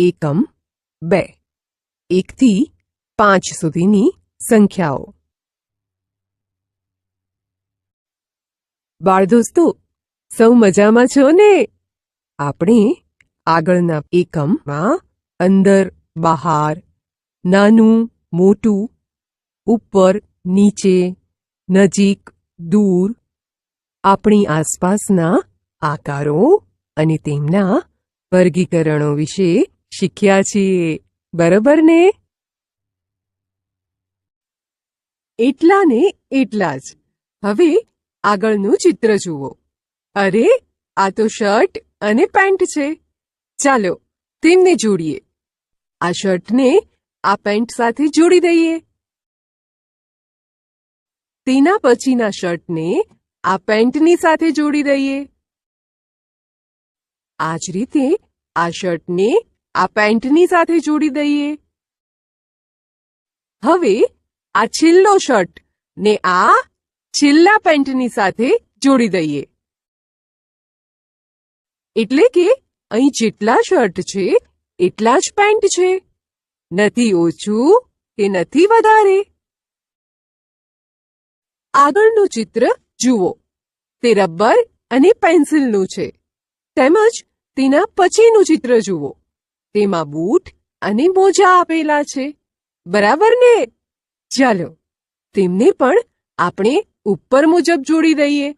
એકમ, બે. એકથી પાંચ સુધીની સંખ્યાઓ. બાળ દોસ્તો સૌ મજામાં છો ને? આપણે આગળના એકમમાં અંદર, બહાર, નાનું, મોટું, ઉપર, નીચે, નજીક, દૂર, આપણી આસપાસના આકારો અને તેમના વર્ગીકરણો વિશે શીખ્યા છીએ. બરાબર ને? એટલા ને એટલા જ. હવે આગળનું ચિત્ર જુઓ. અરે, આ તો શર્ટ અને પેન્ટ છે. ચાલો, તેમને જોડીએ. આ શર્ટને આ પેન્ટ સાથે જોડી દઈએ. તેના પછીના શર્ટને આ પેન્ટની સાથે જોડી દઈએ. આ જ રીતે આ શર્ટને આ પેન્ટની સાથે જોડી દઈએ. હવે આ છેલ્લો શર્ટ ને આ છેલ્લા પેન્ટની સાથે જોડી દઈએ. એટલે કે અહીં જેટલા શર્ટ છે, એટલા જ પેન્ટ છે. નથી ઓછું કે નથી વધારે. આગળનું ચિત્ર જુઓ. તે રબર અને પેન્સિલનું છે. તેમજ તેના પછીનું ચિત્ર જુઓ. તેમાં બૂટ અને મોજા આપેલા છે. બરાબર ને? ચાલો, તેમને પણ આપણે ઉપર મુજબ જોડી દઈએ.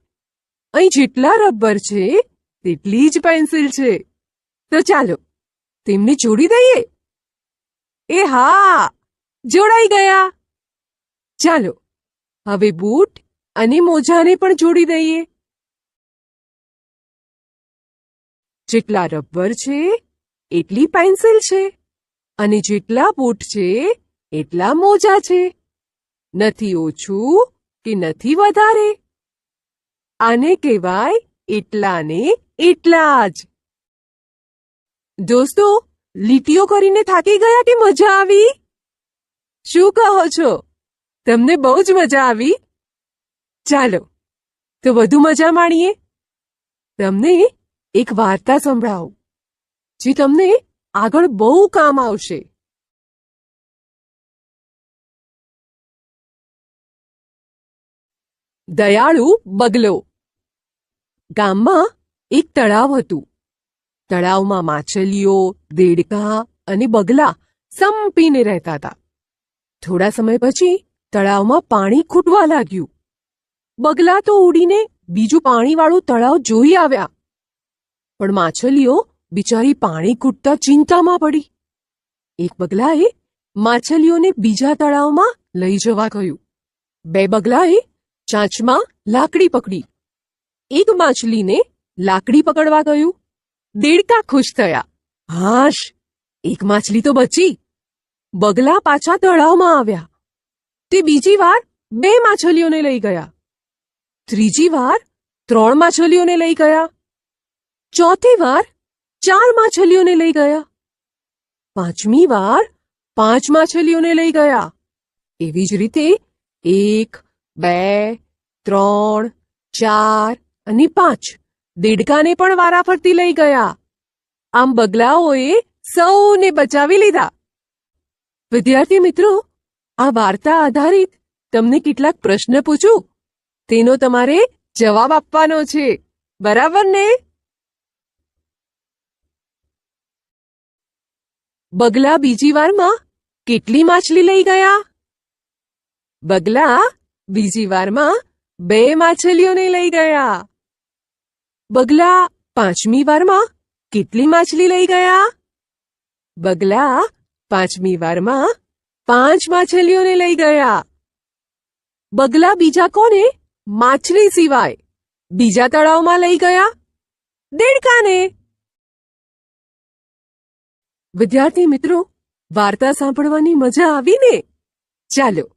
અહીં જેટલા રબર છે, તેટલી જ પેન્સિલ છે. તો ચાલો, તેમને જોડી દઈએ. એ હા, જોડાઈ ગયા. ચાલો, હવે બૂટ અને મોજાને પણ જોડી દઈએ. જેટલા રબર છે એટલી પેન્સિલ છે અને જેટલા બૂટ છે, એટલા મોજા છે. નથી ઓછું કે નથી વધારે. આને કહેવાય એટલાને એટલા જ. દોસ્તો, લીટીઓ કરીને થાકી ગયા કે મજા આવી? શું કહો છો? તમને બહુ જ મજા આવી? ચાલો, તો વધુ મજા માણીએ. તમને એક વાર્તા સંભળાવું. જે તમને આગળ બહુ કામ આવશે. દયાળુ બગલો. ગામમાં એક તળાવ હતું. તળાવમાં માછલીઓ, દેડકા અને બગલા સંપીને રહેતા હતા. થોડા સમય પછી તળાવમાં પાણી ખૂટવા લાગ્યું. બગલા તો ઉડીને બીજું પાણીવાળું તળાવ જોઈ આવ્યા. પણ માછલીઓ બિચારી પાણી કૂટતા ચિંતામાં પડી. એક બગલાએ માછલીઓને બીજા તળાવમાં લઈ જવા કહ્યું બે બગલાએ ચાંચમાં લાકડી પકડી. એક માછલીને લાકડી પકડવા ગયું. દેડકા ખુશ થયા. હાશ, એક માછલી તો બચી. બગલા પાછા તળાવમાં આવ્યા. તે બીજી વાર બે માછલીઓને લઈ ગયા. ત્રીજી વાર ત્રણ માછલીઓને લઈ ગયા. ચોથી વાર ચાર માછલીઓને લઈ ગયા. પાંચમી વાર પાંચ માછલીઓને લઈ ગયા. એવી જ રીતે એક, બે, ત્રણ, ચાર અને પાંચ દેડકાને પણ વારાફરતી લઈ ગયા. આમ બગલાઓએ સૌને બચાવી લીધા. વિદ્યાર્થી મિત્રો, આ વાર્તા આધારિત તમને કેટલાક પ્રશ્ન પૂછું. તેનો તમારે જવાબ આપવાનો છે. બરાબર ને? બગલા બીજી વારમાં કેટલી માછલી લઈ ગયા? બગલા બીજી વારમાં બે માછલીઓને લઈ ગયા. બગલા પાંચમી વારમાં કેટલી માછલી લઈ ગયા? બગલા પાંચમી વારમાં પાંચ માછલીઓને લઈ ગયા. બગલા બીજા કોને? માછલી સિવાય બીજા તળાવમાં લઈ ગયા? દેડકાને. વિદ્યાર્થી મિત્રો, વાર્તા સાંભળવાની મજા આવી ને ચાલો,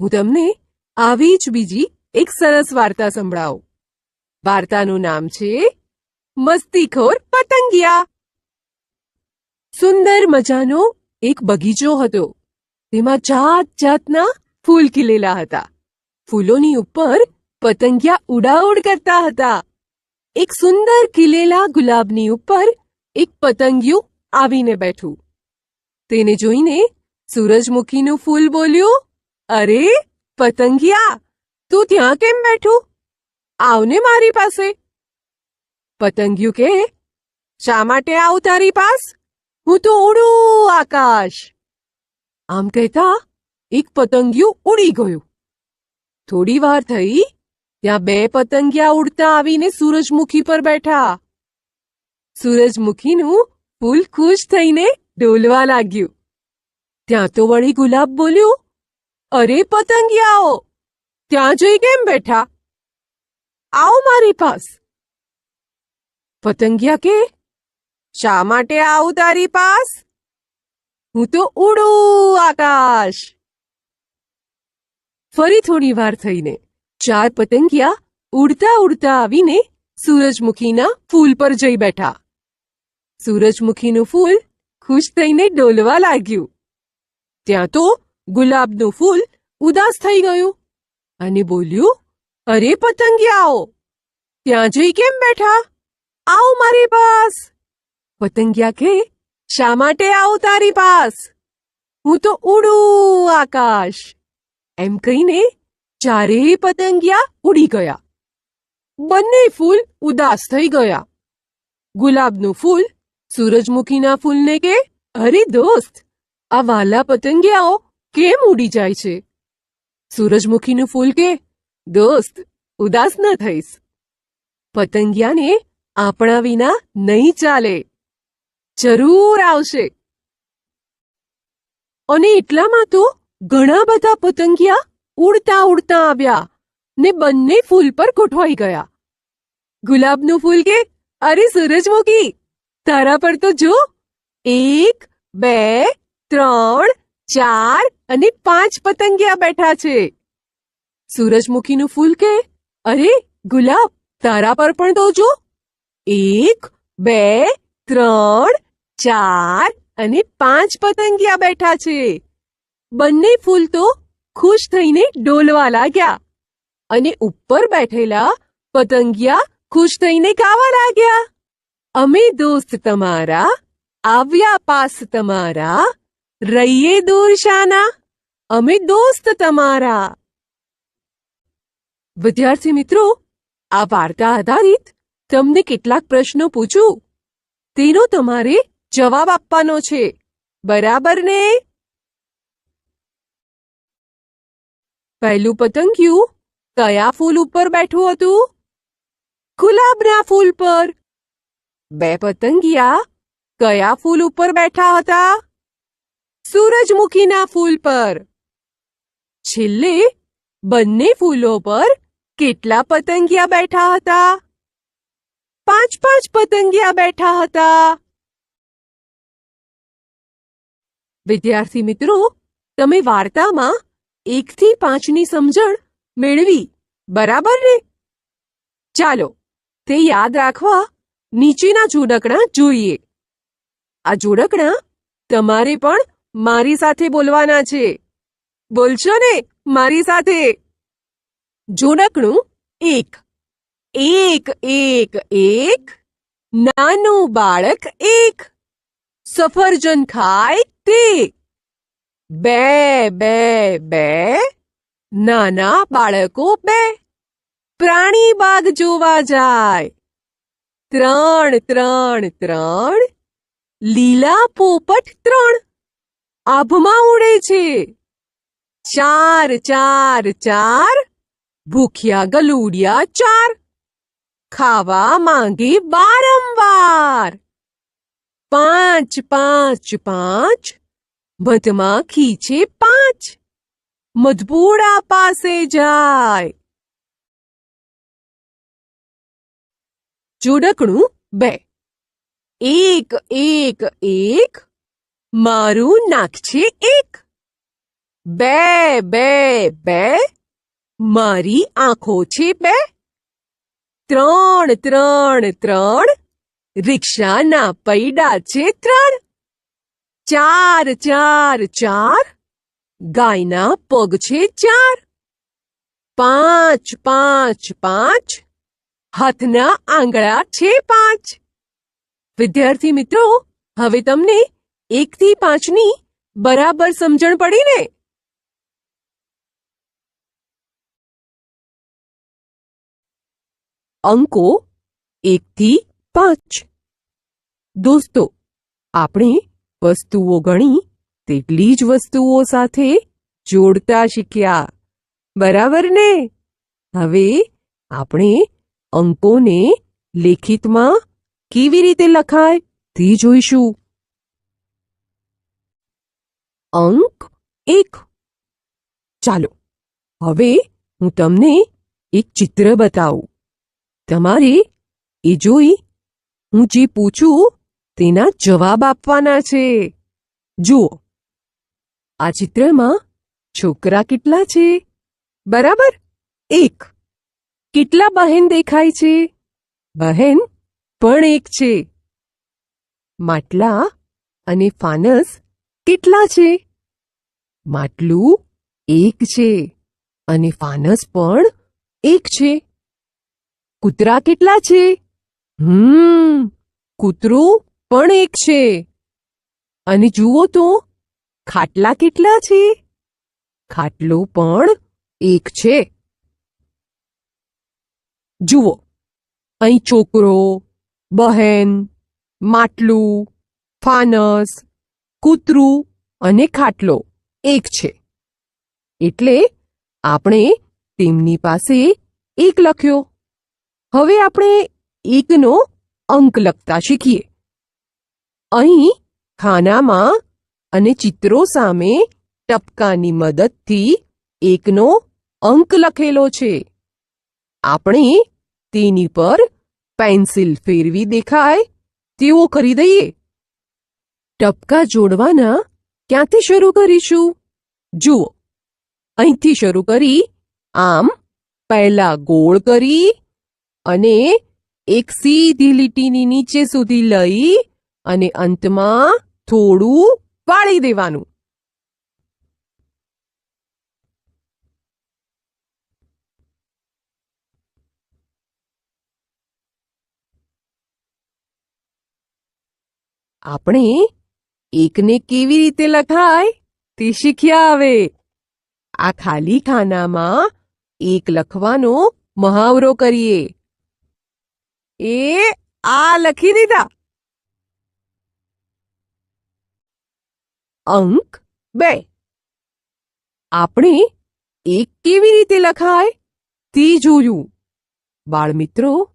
હું તમને આવી જ બીજી એક સરસ વાર્તા સંભળાવું. વાર્તાનું નામ છે, મસ્તીખોર પતંગિયા. સુંદર મજાનો એક બગીચો હતો. તેમાં જાત જાતના ફૂલ ખીલેલા હતા. ફૂલોની ઉપર પતંગિયા ઉડાઉડ કરતા હતા. એક સુંદર ખીલેલા ગુલાબની ઉપર એક પતંગિયું આવીને બેઠું. તેને જોઈને સૂરજમુખીનું ફૂલ બોલ્યું, અરે, પતંગિયા, તું ત્યાં કેમ બેઠું? આવને મારી પાસે. પતંગિયું કે શા માટે આવું તારી પાસ? હું તો ઉડું આકાશ. આમ કહેતા એક પતંગિયું ઉડી ગયું. થોડી વાર થઈ, ત્યાં બે પતંગિયા ઉડતા આવીને સૂરજમુખી પર બેઠા. સૂરજમુખીનું ફૂલ ખુશ થઈને ડોલવા લાગ્યું ત્યાં તો વળી ગુલાબ બોલ્યું અરે પતંગિયાઓ ત્યાં જઈ કેમ બેઠા આવો મારી પાસ પતંગિયા કે શા માટે આવું તારી પાસ હું તો ઉડું આકાશ ફરી થોડી વાર થઈને ચાર પતંગિયા ઉડતા ઉડતા આવીને સૂરજમુખીના ફૂલ પર જઈ બેઠા સૂરજમુખીનું ફૂલ ખુશ થઈને ડોલવા લાગ્યું. ત્યાં તો ગુલાબનું ફૂલ ઉદાસ થઈ ગયું અને બોલ્યું, અરે પતંગિયાઓ, ત્યાં જઈ કેમ બેઠા? આવો મારી પાસ. પતંગિયા કે શા માટે આવો તારી પાસ? હું તો ઉડું આકાશ. એમ કહીને ચારેય પતંગિયા ઉડી ગયા. બંને ફૂલ ઉદાસ થઈ ગયા. ગુલાબનું ફૂલ સૂરજમુખીના ફૂલને કે? અરે દોસ્ત, આ વાલા પતંગિયાઓ કેમ ઉડી જાય છે? સૂરજમુખીનું ફૂલ કે? દોસ્ત, ઉદાસ ન થઈશ. પતંગિયાને આપણા વિના નહીં ચાલે. જરૂર આવશે. અને એટલામાં તો ઘણા બધા પતંગિયા ઉડતા ઉડતા આવ્યા ને બંને ફૂલ પર ગોઠવાઈ ગયા. ગુલાબનું ફૂલ કે? અરે સૂરજમુખી! તારા પર તો જો. એક, બે, ત્રણ, ચાર અને પાંચ પતંગિયા બેઠા છે. સૂરજમુખીનું ફૂલ કે? અરે, ગુલાબ, તારા પર પણ તો જો. એક, બે, ત્રણ, ચાર અને પાંચ પતંગિયા બેઠા છે. બંને ફૂલ તો ખુશ થઈને ડોલવા લાગ્યા. અને ઉપર બેઠેલા પતંગિયા ખુશ થઈને ગાવા લાગ્યા. અમે દોસ્ત તમારા આવ્યા પાસ તમારા રહીએ દૂર શાના અમે દોસ્ત તમારા વિદ્યાર્થી મિત્રો આ વાર્તા આધારિત તમને કેટલાક પ્રશ્નો પૂછું તેનો તમારે જવાબ આપવાનો છે બરાબર ને પહેલું પતંગિયું કયા ફૂલ ઉપર બેઠું હતું ગુલાબના ફૂલ પર બે પતંગિયા કયા ફૂલ ઉપર બેઠા હતા? સૂરજમુખીના ફૂલ પર. છેલ્લે, બંને ફૂલો પર કેટલા પતંગિયા બેઠા હતા? પાંચ પાંચ પતંગિયા બેઠા હતા? વિદ્યાર્થી મિત્રો, તમે વાર્તામાં એકથી પાંચની સમજણ મેળવી, બરાબર ને? ચાલો, તે યાદ રાખવા નીચેના જોડકણા જોઈએ. આ જોડકણા તમારે પણ મારી સાથે બોલવાના છે. બોલશો ને મારી સાથે? જોડકણું એક. એક એક એક. નાનું બાળક એક. સફરજન ખાય તે. બે બે બે. નાના બાળકો બે. પ્રાણી બાગ જોવા જાય. ત્રણ ત્રણ ત્રણ, લીલા પોપટ ત્રણ. આભમાં ઉડે છે. ચાર ચાર ચાર, ભૂખ્યા ગલુડિયા ચાર. ખાવા માંગે વારંવાર પાંચ પાંચ પાંચ મધમાખી છે પાંચ. મધપુડા પાસે જાય. જોડકણું બે. એક એક એક, મારું નાક છે એક. બે બે બે, મારી આંખો છે બે. ત્રણ ત્રણ ત્રણ, રિક્ષાના પૈડા છે ત્રણ. ચાર ચાર ચાર, ગાયના પગ છે ચાર. પાંચ પાંચ પાંચ હાથના આંગળા છે પાંચ. વિદ્યાર્થી મિત્રો, હવે તમને એકથી પાંચની બરાબર સમજણ પડી ને? અંકો એકથી પાંચ. દોસ્તો, આપણે વસ્તુઓ ગણી તેટલી જ વસ્તુઓ સાથે જોડતા શીખ્યા. બરાબર ને? હવે આપણે અંકોને લેખિતમાં કેવી રીતે લખાય તે જોઈશું. અંક એક. ચાલો, હવે હું તમને એક ચિત્ર બતાવું. તમારે એ જોઈ હું જે પૂછું તેના જવાબ આપવાના છે. જુઓ, આ ચિત્રમાં છોકરા કેટલા છે? બરાબર? એક. કેટલા બહેન દેખાય છે? બહેન પણ એક છે. માટલા અને ફાનસ કેટલા છે? માટલું એક છે અને ફાનસ પણ એક છે. કૂતરા કેટલા છે? હમ, કૂતરું પણ એક છે. અને જુઓ તો, ખાટલા કેટલા છે? ખાટલો પણ એક છે. જુઓ, અહીં છોકરો, બહેન, માટલું, ફાનસ, કૂતરું અને ખાટલો એક છે. એટલે આપણે તેમની પાસે એક લખ્યો. હવે આપણે એકનો અંક લખતા શીખીએ. અહીં ખાનામાં અને ચિત્રો સામે ટપકાની મદદથી એકનો અંક લખેલો છે. આપણે તેની પર પેન્સિલ ફેરવી દેખાય તેવો કરી દઈએ. ટપકા જોડવાના ક્યાંથી શરૂ કરીશું? જુઓ, અહીંથી શરૂ કરી, આમ પહેલા ગોળ કરી અને એક સીધી લીટીની નીચે સુધી લઈ અને અંતમાં થોડું વાળી દેવાનું. આપણે એકને કેવી રીતે લખાય તે શીખ્યા હવે. આ ખાલી ખાનામાં એક લખવાનો મહાવરો કરીએ. એ આ લખી દીધા. અંક બે. આપણે એક કેવી રીતે લખાય તે જોયું. બાળમિત્રો,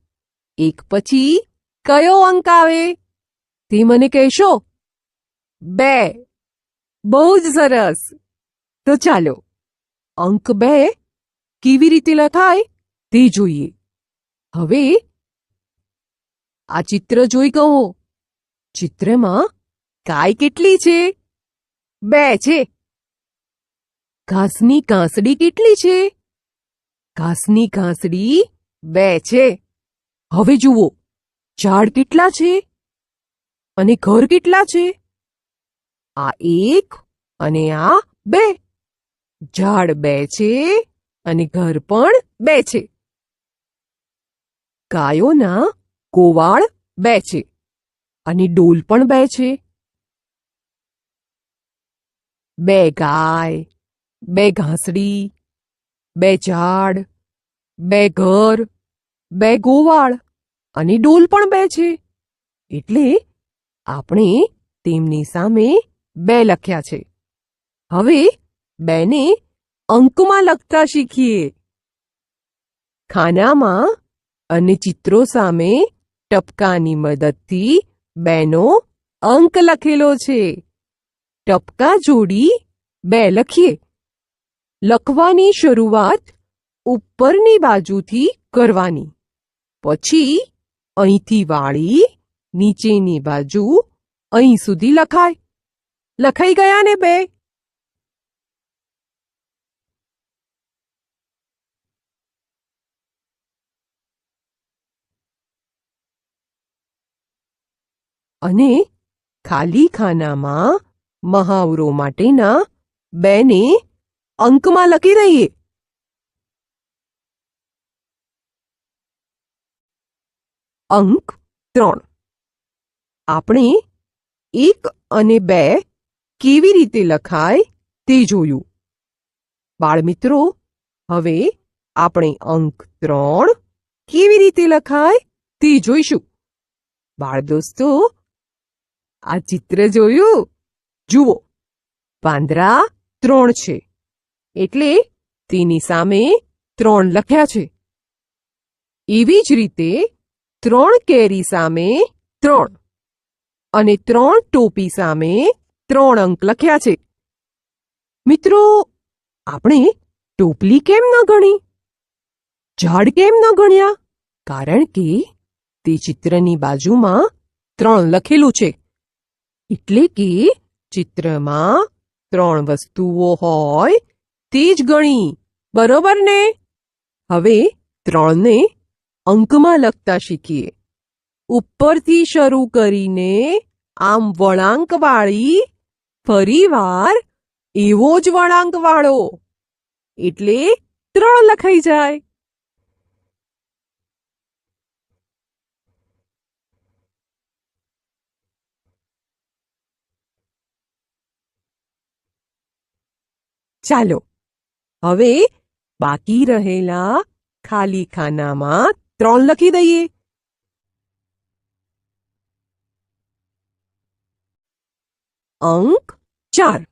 એક પછી કયો અંક આવે? તે મને કહેશો? બે. બહુ જ સરસ. તો ચાલો. અંક બે કેવી રીતે લખાય તે જોઈએ. હવે આ ચિત્ર જોઈ કહો. ચિત્રમાં કાય કેટલી છે? બે છે. ઘાસની કાંસડી કેટલી છે? ઘાસની કાંસડી બે છે. હવે જુઓ. ઝાડ કેટલા છે? અને ઘર કેટલા છે? આ એક અને આ બે. ઝાડ બે છે અને ઘર પણ બે છે. ગાયોના ગોવાળ બે છે અને ડોલ પણ બે છે. બે ગાય, બે ઘાસડી, બે ઝાડ, બે ઘર, બે ગોવાળ અને ડોલ પણ બે છે. એટલે આપણે તેમની સામે બે લખ્યા છે. હવે બેને અંકમાં લખતા શીખીએ. ખાનામાં અને ચિત્રો સામે ટપકાની મદદથી બેનો અંક લખેલો છે. ટપકા જોડી બે લખીએ. લખવાની શરૂઆત ઉપરની બાજુથી કરવાની. પછી અહીંથી વાળી નીચેની બાજુ અહીં સુધી લખાય. લખાઈ ગયા ને બે? અને ખાલી ખાનામાં મહાવરો માટેના બેને અંકમાં લખી દઈએ. અંક ત્રણ. આપણે એક અને બે કેવી રીતે લખાય તે જોયું. બાળમિત્રો, હવે આપણે અંક ત્રણ કેવી રીતે લખાય તે જોઈશું. બાળ દોસ્તો આ ચિત્ર જોયું? જુઓ, પાંદરા ત્રણ છે, એટલે તેની સામે ત્રણ લખ્યા છે. એવી જ રીતે ત્રણ કેરી સામે ત્રણ. અને ત્રણ ટોપી સામે ત્રણ અંક લખ્યા છે. મિત્રો, આપણે ટોપલી કેમ ન ગણી? ઝાડ કેમ ન ગણ્યા? કારણ કે તે ચિત્રની બાજુમાં ત્રણ લખેલું છે. એટલે કે ચિત્રમાં ત્રણ વસ્તુઓ હોય તે જ ગણી. બરોબર ને? હવે ત્રણને અંકમાં લખતા શીખીએ. ઉપરથી શરૂ કરીને આમ વળાંકવાળી ફરીવાર એવો જ વળાંકવાળો. એટલે ત્રણ લખાઈ જાય. ચાલો, હવે બાકી રહેલા ખાલી ખાનામાં ત્રણ લખી દઈએ. અંક ચાર.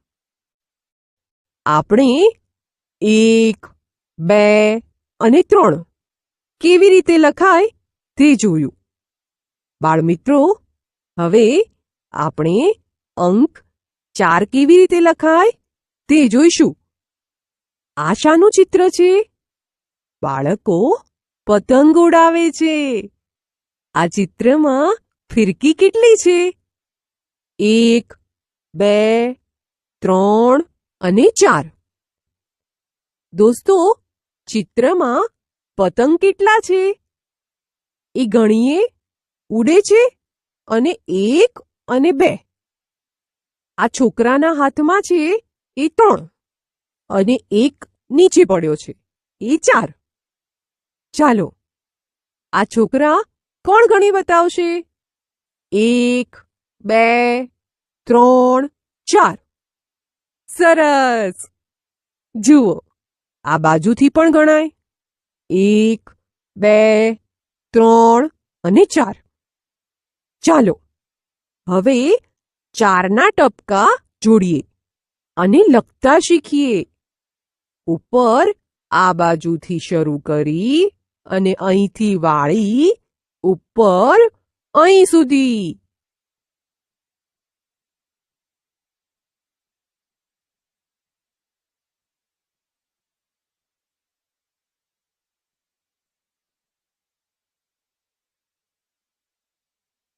આપણે એક, બે અને ત્રણ કેવી રીતે લખાય તે જોયું. બાળમિત્રો, હવે આપણે અંક ચાર કેવી રીતે લખાય તે જોઈશું. આશાનું ચિત્ર છે, બાળકો પતંગ ઉડાવે છે. આ ચિત્રમાં ફિરકી કેટલી છે? એક બે, ત્રણ અને ચાર. દોસ્તો, ચિત્રમાં પતંગ કેટલા છે? એ ગણીએ. ઉડે છે અને એક અને બે. આ છોકરાના હાથમાં છે એ ત્રણ અને એક નીચે પડ્યો છે એ ચાર. ચાલો, આ છોકરા કોણ ગણી બતાવશે? એક, બે ત્રણ, ચાર. સરસ. જુઓ, આ બાજુથી પણ ગણાય. એક, બે, ત્રણ અને ચાર. ચાલો, હવે ચારના ટપકા જોડીએ અને લખતા શીખીએ. ઉપર આ બાજુથી શરૂ કરી અને અહીંથી વાળી ઉપર અહીં સુધી.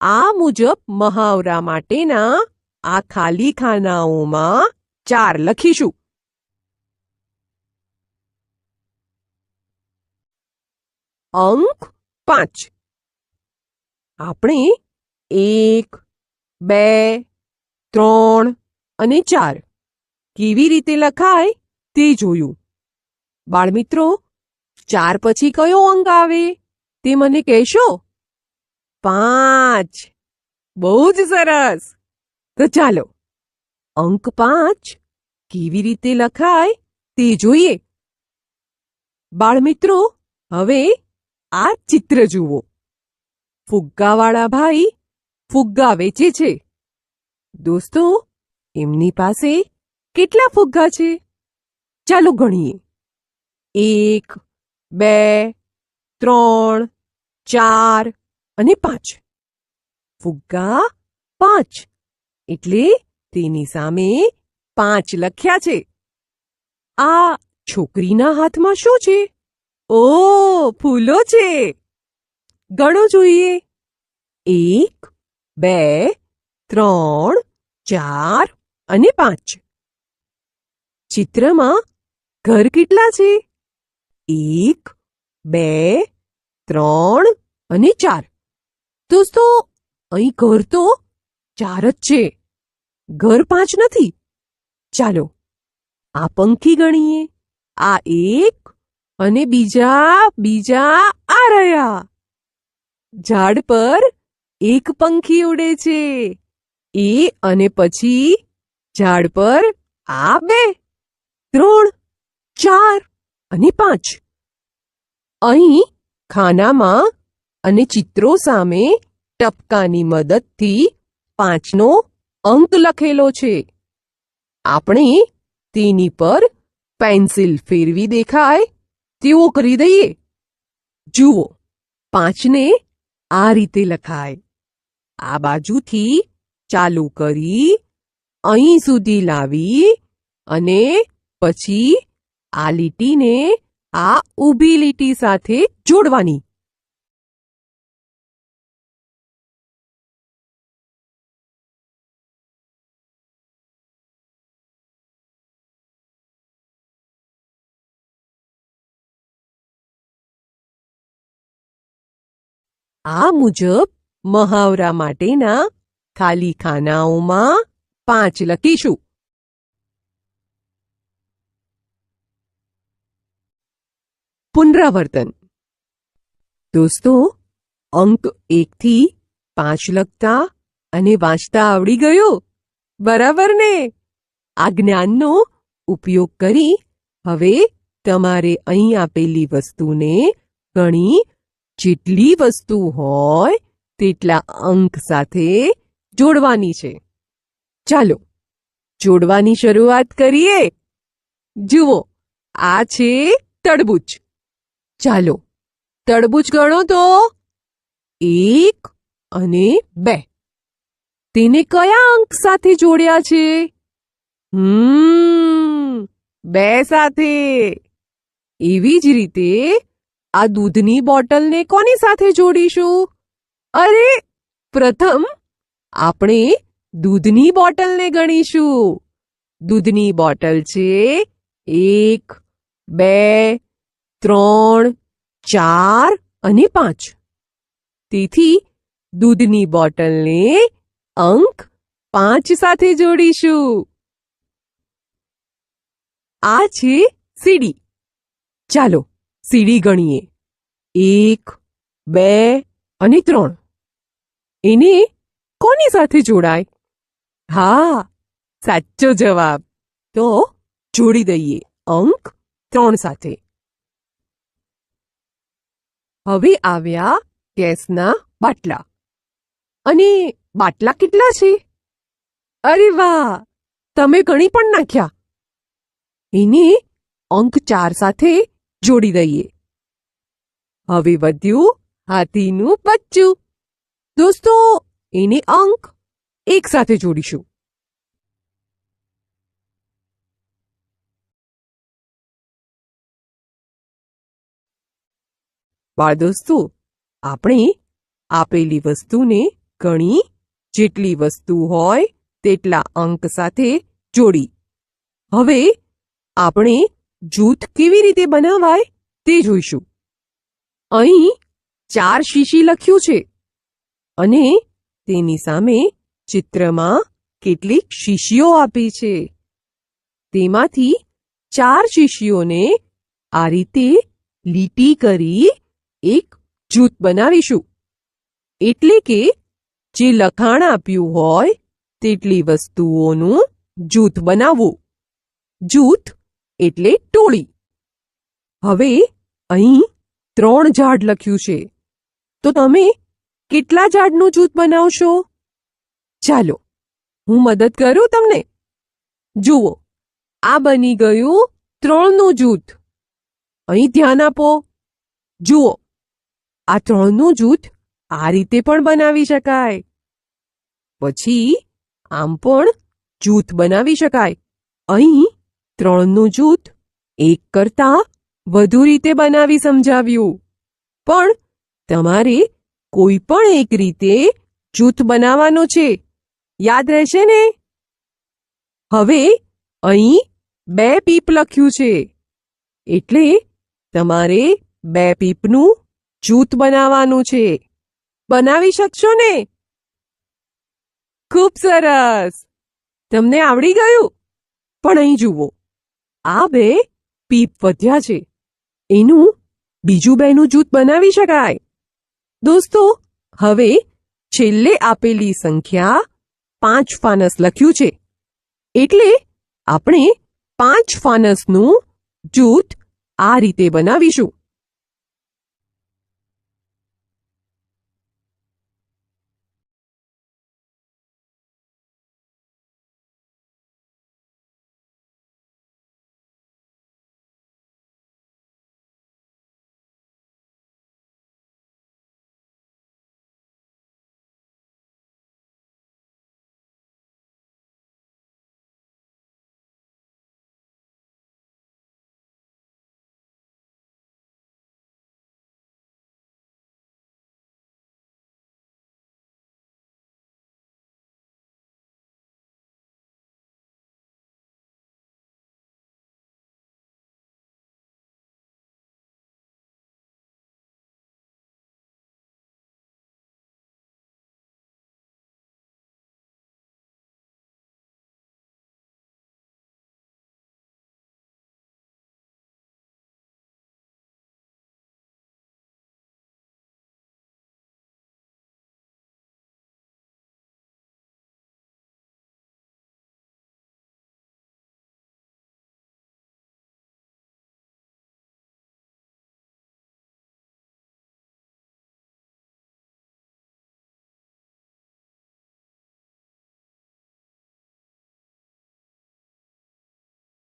આ મુજબ મહાવરા માટેના આ ખાલી ખાનાઓમાં ચાર લખીશું. અંક પાંચ. આપણે એક, બે, ત્રણ અને ચાર કેવી રીતે લખાય તે જોયું. બાળમિત્રો, ચાર પછી કયો અંક આવે તે મને કહેશો? પાંચ. બહુ જ સરસ. તો ચાલો, અંક પાંચ કેવી રીતે લખાય તે જોઈએ. બાળમિત્રો, હવે આ ચિત્ર જુઓ. ફુગ્ગાવાળા ભાઈ ફુગ્ગા વેચે છે. દોસ્તો, એમની પાસે કેટલા ફુગ્ગા છે? ચાલો ગણીએ. એક, બે, ત્રણ, ચાર અને પાંચ. ફુગ્ગા પાંચ. એટલે તેની સામે પાંચ લખ્યા છે. આ છોકરીના હાથમાં શું છે? ઓ, ફૂલો છે. ગણો જોઈએ. એક, બે, ત્રણ, ચાર અને પાંચ. ચિત્રમાં ઘર કેટલા છે? એક, બે, ત્રણ અને ચાર. દોસ્તો, અહીં ઘર તો ચાર જ છે. ઘર પાંચ નથી. ચાલો, આ પંખી ગણીએ. આ એક અને બીજા બીજા આ રહ્યા. ઝાડ પર એક પંખી ઉડે છે. એ અને પછી ઝાડ પર આ બે, ત્રણ, ચાર અને પાંચ. અહીં ખાનામાં અને ચિત્રો સામે ટપકાની મદદથી પાંચનો અંક લખેલો છે. આપણે તેની પર પેન્સિલ ફેરવી દેખાય તેવો કરી દઈએ. જુઓ, પાંચને આ રીતે લખાય. આ બાજુથી ચાલુ કરી, અહીં સુધી લાવી અને પછી આ લીટીને આ ઊભી લીટી સાથે જોડવાની. આ મુજબ મહાવરા માટેના ખાલી ખાનાઓમાં પાંચ લખીશું. પુનરાવર્તન. દોસ્તો, અંક એકથી પાંચ લખતા અને વાંચતા આવડી ગયો? બરાબર ને? આ જ્ઞાનનો ઉપયોગ કરી હવે તમારે અહીં આપેલી વસ્તુને ગણી જેટલી વસ્તુ હોય, તેટલા અંક સાથે જોડવાની છે. ચાલો, જોડવાની શરૂઆત કરીએ. જુઓ, આ છે તડબૂચ ચાલો તડબૂચ ગણો તો એક અને બે. તેને કયા અંક સાથે જોડ્યા છે? હમ, બે સાથે. એવી જ રીતે આ દૂધની બોટલને કોની સાથે જોડીશું? અરે, પ્રથમ આપણે દૂધની બોટલને ગણીશું. દૂધની બોટલ છે એક, બે, ત્રણ, ચાર અને પાંચ. તેથી દૂધની બોટલને અંક પાંચ સાથે જોડીશું. આ છે સીડી. ચાલો સીડી ગણીએ. એક, બે અને ત્રણ. એને કોની સાથે જોડાય? હા, સાચો જવાબ. તો જોડી દઈએ અંક ત્રણ સાથે. હવે આવ્યા ગેસના બાટલા. અને બાટલા કેટલા છે? અરે વાહ! તમે ગણી પણ નાખ્યા. એને અંક ચાર સાથે જોડી દઈએ. હવે વધ્યું હાથીનું બચ્ચું. દોસ્તો, એને અંક એક સાથે જોડીશું. બાળ દોસ્તો, આપણે આપેલી વસ્તુને ગણી જેટલી વસ્તુ હોય તેટલા અંક સાથે જોડી. હવે આપણે જૂથ કેવી રીતે બનાવાય તે જોઈશું. અહીં ચાર શીશી લખ્યું છે અને તેની સામે ચિત્રમાં કેટલીક શીશીઓ આપી છે. તેમાંથી ચાર શીશીઓને આ રીતે લીટી કરી એક જૂથ બનાવીશું. એટલે કે જે લખાણ આપ્યું હોય, તેટલી વસ્તુઓનું જૂથ બનાવવું. જૂથ એટલે ટોળી. હવે અહીં ત્રણ ઝાડ લખ્યું છે. તો તમે કેટલા ઝાડનું જૂથ બનાવશો? ચાલો, હું મદદ કરું તમને. જુઓ, આ બની ગયું ત્રણનું જૂથ. અહીં ધ્યાન આપો. જુઓ, આ ત્રણનું જૂથ આ રીતે પણ બનાવી શકાય. પછી આમ પણ જૂથ બનાવી શકાય. અહીં ત્રણનું જૂથ એક કરતા વધુ રીતે બનાવી સમજાવ્યું. પણ તમારે કોઈ પણ એક રીતે જૂથ બનાવવાનો છે. યાદ રહેશે ને? હવે અહીં બે પીપ લખ્યું છે. એટલે તમારે બે પીપનું જૂથ બનાવવાનું છે. બનાવી શકશો ને? ખૂબ સરસ! તમને આવડી ગયું? પણ અહીં જુઓ. આ બે પીપ વધ્યા છે. એનું બીજું બેનું જૂથ બનાવી શકાય. દોસ્તો, હવે છેલ્લે આપેલી સંખ્યા પાંચ ફાનસ લખ્યું છે. એટલે આપણે પાંચ ફાનસનું જૂથ આ રીતે બનાવીશું.